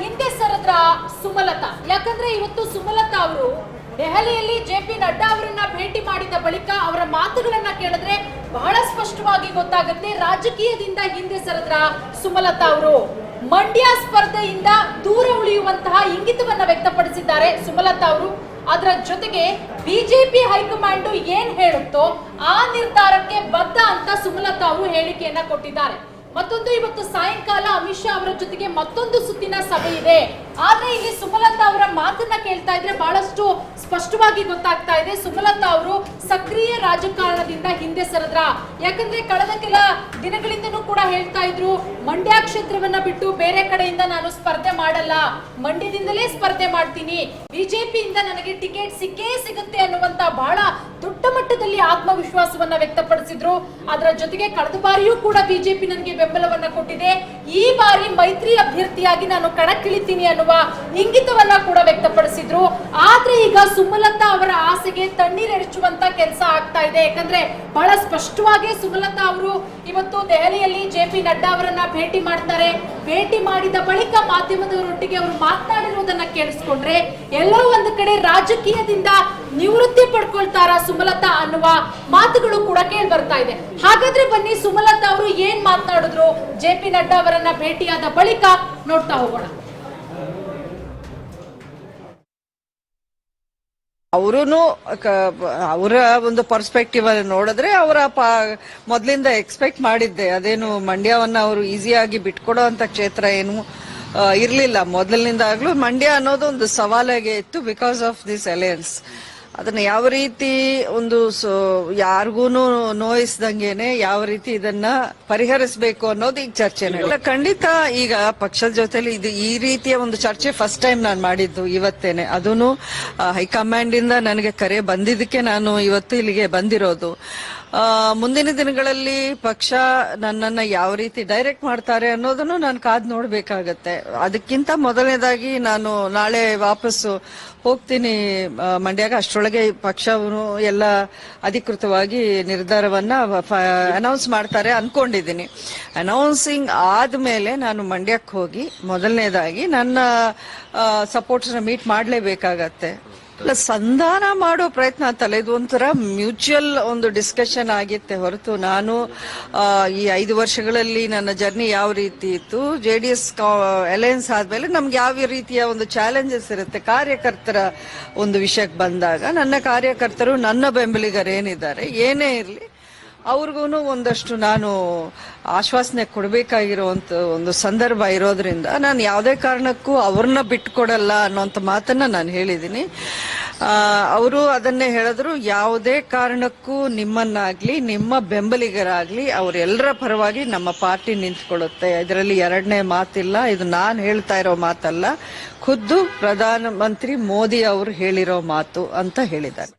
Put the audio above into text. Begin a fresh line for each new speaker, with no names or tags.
ಹಿಂದೆ ಸರದ್ರ ಸುಮಲತಾ. ಯಾಕಂದ್ರೆ ಇವತ್ತು ಸುಮಲತಾ ಅವರು ದೆಹಲಿಯಲ್ಲಿ ಜೆ ಪಿ ನಡ್ಡಾ ಅವರನ್ನ ಭೇಟಿ ಮಾಡಿದ ಬಳಿಕ ಅವರ ಮಾತುಗಳನ್ನ ಕೇಳಿದ್ರೆ ಬಹಳ ಸ್ಪಷ್ಟವಾಗಿ ಗೊತ್ತಾಗುತ್ತೆ. ರಾಜಕೀಯದಿಂದ ಹಿಂದೆ ಸರದ್ರ ಸುಮಲತಾ ಅವರು ಮಂಡ್ಯ ಸ್ಪರ್ಧೆಯಿಂದ ದೂರ ಉಳಿಯುವಂತಹ ಇಂಗಿತವನ್ನ ವ್ಯಕ್ತಪಡಿಸಿದ್ದಾರೆ ಸುಮಲತಾ ಅವರು. ಅದರ ಜೊತೆಗೆ ಬಿಜೆಪಿ ಹೈಕಮಾಂಡ್ ಏನ್ ಹೇಳುತ್ತೋ ಆ ನಿರ್ಧಾರಕ್ಕೆ ಬದ್ಧ ಅಂತ ಸುಮಲತಾ ಅವರು ಹೇಳಿಕೆಯನ್ನ ಕೊಟ್ಟಿದ್ದಾರೆ. ಮತ್ತೊಂದು, ಇವತ್ತು ಸಾಯಂಕಾಲ ಅಮಿತ್ ಶಾ ಅವರ ಜೊತೆಗೆ ಮತ್ತೊಂದು ಸುತ್ತಿನ ಸಭೆ ಇದೆ. ಆದ್ರೆ ಇಲ್ಲಿ ಸುಮಲತಾ ಅವರ ಮಾತನ್ನ ಕೇಳ್ತಾ ಇದ್ರೆ ಬಹಳಷ್ಟು ಸ್ಪಷ್ಟವಾಗಿ ಗೊತ್ತಾಗ್ತಾ ಇದೆ. ಸುಮಲತಾ ಅವರು ಸಕ್ರಿಯ ರಾಜಕಾರಣದಿಂದ ಹಿಂದೆ ಸರದ್ರ. ಯಾಕಂದ್ರೆ ಕಳೆದ ಕೆಲ ದಿನಗಳಿಂದನೂ ಕೂಡ ಹೇಳ್ತಾ ಇದ್ರು, ಮಂಡ್ಯ ಕ್ಷೇತ್ರವನ್ನ ಬಿಟ್ಟು ಬೇರೆ ಕಡೆಯಿಂದ ನಾನು ಸ್ಪರ್ಧೆ ಮಾಡಲ್ಲ. ಮಂಡ್ಯದಿಂದಲೇ ಸ್ಪರ್ಧೆ ಮಾಡ್ತೀನಿ. ಬಿಜೆಪಿಯಿಂದ ನನಗೆ ಟಿಕೆಟ್ ಸಿಕ್ಕೇ ಸಿಗುತ್ತೆ ಅನ್ನುವಂತ ಬಹಳ ದೊಡ್ಡ ಮಟ್ಟದಲ್ಲಿ ಆತ್ಮವಿಶ್ವಾಸವನ್ನ ವ್ಯಕ್ತಪಡಿಸಿದ್ರು. ಅದರ ಜೊತೆಗೆ ಕಳೆದ ಬಾರಿಯೂ ಕೂಡ ಬಿಜೆಪಿ ನನಗೆ ಬೆಂಬಲವನ್ನ ಕೊಟ್ಟಿದೆ. ಈ ಬಾರಿ ಮೈತ್ರಿ ಅಭ್ಯರ್ಥಿಯಾಗಿ ನಾನು ಕಣಕ್ಕಿಳಿತೀನಿ ಅನ್ನುವ ಇಂಗಿತವನ್ನ ಕೂಡ ವ್ಯಕ್ತಪಡಿಸಿದ್ರು. ಆದ್ರೆ ಈಗ ಸುಮಲತಾ ಅವರ ಆಸೆಗೆ ತಣ್ಣೀರೆರಚುವಂತ ಕೆಲಸ ಆಗ್ತಾ ಇದೆ. ಯಾಕಂದ್ರೆ ಬಹಳ ಸ್ಪಷ್ಟವಾಗಿ ಸುಮಲತಾ ಅವರು ಇವತ್ತು ದೆಹಲಿಯಲ್ಲಿ ಜೆ ಪಿ ನಡ್ಡಾ ಅವರನ್ನ ಭೇಟಿ ಮಾಡ್ತಾರೆ. ಭೇಟಿ ಮಾಡಿದ ಬಳಿಕ ಮಾಧ್ಯಮದವರೊಟ್ಟಿಗೆ ಅವರು ಮಾತನಾಡಿರುವುದನ್ನ ಕೇಳಿಸ್ಕೊಂಡ್ರೆ ಎಲ್ಲೋ ಒಂದು ಕಡೆ ರಾಜಕೀಯದಿಂದ ನಿವೃತ್ತಿ ಪಡ್ಕೊಳ್ತಾರ ಸುಮಲತಾ ಅನ್ನುವ ಮಾತುಗಳು ಕೂಡ ಕೇಳಿ ಬರ್ತಾ ಇದೆ. ಹಾಗಾದ್ರೆ ಬನ್ನಿ ಸುಮಲತಾ ಅವರು ಏನ್ ಮಾತನಾಡಿದ್ರು? ಜೆ ಪಿ ನಡ್ಡಾ ಅವರನ್ನ ಭೇಟಿಯಾದ ಬಳಿಕ ನೋಡ್ತಾ ಹೋಗೋಣ.
ಅವರೂ ಅವರ ಒಂದು ಪರ್ಸ್ಪೆಕ್ಟಿವ್ ಅಲ್ಲಿ ನೋಡಿದ್ರೆ ಅವರ ಮೊದಲಿಂದ ಎಕ್ಸ್ಪೆಕ್ಟ್ ಮಾಡಿದ್ದೆ. ಅದೇನು ಮಂಡ್ಯವನ್ನ ಅವರು ಈಸಿಯಾಗಿ ಬಿಟ್ಕೊಡೋ ಅಂತ ಕ್ಷೇತ್ರ ಏನು ಇರಲಿಲ್ಲ. ಮೊದಲಿನಿಂದಾಗ್ಲೂ ಮಂಡ್ಯ ಅನ್ನೋದು ಒಂದು ಸವಾಲಾಗೆ ಇತ್ತು ಬಿಕಾಸ್ ಆಫ್ ದಿಸ್ ಅಲಯನ್ಸ್ ಅದನ್ನ ಯಾವ ರೀತಿ ಒಂದು ಯಾರಿಗೂ ನೋಯಿಸ್ದಂಗೆನೆ ಯಾವ ರೀತಿ ಇದನ್ನ ಪರಿಹರಿಸಬೇಕು ಅನ್ನೋದು ಈಗ ಚರ್ಚೆ. ಖಂಡಿತ ಈಗ ಪಕ್ಷದ ಜೊತೆಲಿ ಇದು ಈ ರೀತಿಯ ಒಂದು ಚರ್ಚೆ ಫಸ್ಟ್ ಟೈಮ್ ನಾನು ಮಾಡಿದ್ದು ಇವತ್ತೇನೆ. ಅದೂ ಹೈಕಮಾಂಡ್ ಇಂದ ನನಗೆ ಕರೆ ಬಂದಿದ್ದಕ್ಕೆ ನಾನು ಇವತ್ತು ಇಲ್ಲಿಗೆ ಬಂದಿರೋದು. ಮುಂದಿನ ದಿನಗಳಲ್ಲಿ ಪಕ್ಷ ನನ್ನನ್ನ ಯಾವ ರೀತಿ ಡೈರೆಕ್ಟ್ ಮಾಡ್ತಾರೆ ಅನ್ನೋದನ್ನು ನಾನು ಕಾದ್ ನೋಡಬೇಕಾಗತ್ತೆ. ಅದಕ್ಕಿಂತ ಮೊದಲನೇದಾಗಿ ನಾನು ನಾಳೆ ವಾಪಸ್ಸು ಹೋಗ್ತೀನಿ ಮಂಡ್ಯಾಗ ಮಂಡ್ಯಾಗ ಅಷ್ಟರೊಳಗೆ ಪಕ್ಷವನ್ನು ಎಲ್ಲ ಅಧಿಕೃತವಾಗಿ ನಿರ್ಧಾರವನ್ನ ಅನೌನ್ಸ್ ಮಾಡ್ತಾರೆ ಅನ್ಕೊಂಡಿದ್ದೀನಿ. ಅನೌನ್ಸಿಂಗ್ ಆದ್ಮೇಲೆ ನಾನು ಮಂಡ್ಯಕ್ಕೆ ಹೋಗಿ ಮೊದಲನೇದಾಗಿ ನನ್ನ ಸಪೋರ್ಟ್ಸ್ನ ಮೀಟ್ ಮಾಡಲೇಬೇಕಾಗತ್ತೆ. ಇಲ್ಲ, ಸಂಧಾನ ಮಾಡೋ ಪ್ರಯತ್ನ ಅಂತಲ್ಲ ಇದು ಒಂಥರ ಮ್ಯೂಚುವಲ್ ಒಂದು ಡಿಸ್ಕಷನ್ ಆಗಿತ್ತೆ ಹೊರತು ನಾನು ಈ ಐದು ವರ್ಷಗಳಲ್ಲಿ ನನ್ನ ಜರ್ನಿ ಯಾವ ರೀತಿ ಇತ್ತು, ಜೆ ಡಿ ಎಸ್ ಅಲಯನ್ಸ್ ಆದ್ಮೇಲೆ ನಮ್ಗೆ ಯಾವ ರೀತಿಯ ಒಂದು ಚಾಲೆಂಜಸ್ ಇರುತ್ತೆ, ಕಾರ್ಯಕರ್ತರ ಒಂದು ವಿಷಯಕ್ಕೆ ಬಂದಾಗ, ನನ್ನ ಕಾರ್ಯಕರ್ತರು ನನ್ನ ಬೆಂಬಲಿಗರೇನಿದ್ದಾರೆ, ಏನೇ ಇರಲಿ ಅವ್ರಿಗೂ ಒಂದಷ್ಟು ನಾನು ಆಶ್ವಾಸನೆ ಕೊಡಬೇಕಾಗಿರುವಂತ ಒಂದು ಸಂದರ್ಭ ಇರೋದ್ರಿಂದ ನಾನು ಯಾವುದೇ ಕಾರಣಕ್ಕೂ ಅವ್ರನ್ನ ಬಿಟ್ಕೊಡಲ್ಲ ಅನ್ನೋಂಥ ಮಾತನ್ನ ನಾನು ಹೇಳಿದ್ದೀನಿ. ಅವರು ಅದನ್ನೇ ಹೇಳಿದ್ರು, ಯಾವುದೇ ಕಾರಣಕ್ಕೂ ನಿಮ್ಮನ್ನಾಗ್ಲಿ, ನಿಮ್ಮ ಬೆಂಬಲಿಗರಾಗ್ಲಿ ಅವರೆಲ್ಲರ ಪರವಾಗಿ ನಮ್ಮ ಪಾರ್ಟಿ ನಿಂತ್ಕೊಳ್ಳುತ್ತೆ. ಇದರಲ್ಲಿ ಎರಡನೇ ಮಾತಿಲ್ಲ, ಇದು ನಾನು ಹೇಳ್ತಾ ಇರೋ ಮಾತಲ್ಲ. ಖುದ್ದು ಪ್ರಧಾನಮಂತ್ರಿ ಮೋದಿ ಅವರು ಹೇಳಿರೋ ಮಾತು ಅಂತ ಹೇಳಿದ್ದಾರೆ.